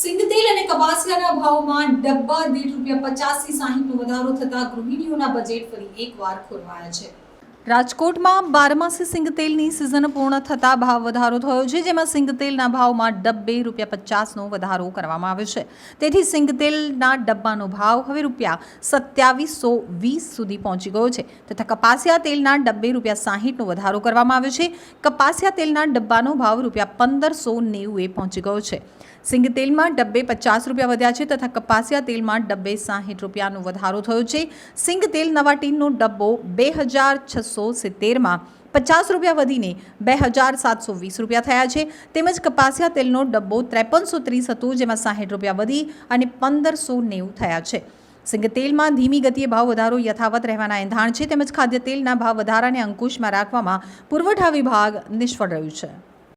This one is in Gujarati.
સિંગતેલ અને કપાસિયાના ભાવમાં ડબ્બા દીઠ રૂપિયા પચાસથી સાહીઠનો વધારો થતા ગૃહિણીઓના બજેટ ફરી એકવાર ખોરવાયા છે. રાજકોટમાં બારમાસી સિંગતેલની સિઝન પૂર્ણ થતાં ભાવ વધારો થયો છે, જેમાં સિંગતેલના ભાવમાં ડબ્બે રૂપિયા પચાસનો વધારો કરવામાં આવ્યો છે. તેથી સિંગતેલના ડબ્બાનો ભાવ હવે રૂપિયા સત્યાવીસો વીસ સુધી પહોંચી ગયો છે. તથા કપાસિયા તેલના ડબ્બે રૂપિયા સાહીઠનો વધારો કરવામાં આવ્યો છે. કપાસિયા તેલના ડબ્બાનો ભાવ રૂપિયા પંદરસો નેવુંએ પહોંચી ગયો છે. સિંગ તેલમાં ડબ્બે પચાસ રૂપિયા વધ્યા છે તથા કપાસિયા તેલમાં ડબ્બે સાહીઠ રૂપિયાનો વધારો થયો છે. સિંગ તેલ નવા ટીનનો ડબ્બો બે હજાર છસો સિત્તેરમાં પચાસ રૂપિયા વધીને બે હજાર સાતસો વીસ રૂપિયા થયા છે. તેમજ કપાસિયા તેલનો ડબ્બો ત્રેપનસો ત્રીસ હતો, જેમાં સાહીઠ રૂપિયા વધી અને પંદરસો નેવું થયા છે. સિંગતેલમાં ધીમી ગતિએ ભાવ વધારો યથાવત રહેવાના એંધાણ છે, તેમજ ખાદ્ય તેલના ભાવ વધારાને અંકુશમાં રાખવામાં પુરવઠા વિભાગ નિષ્ફળ રહ્યું છે.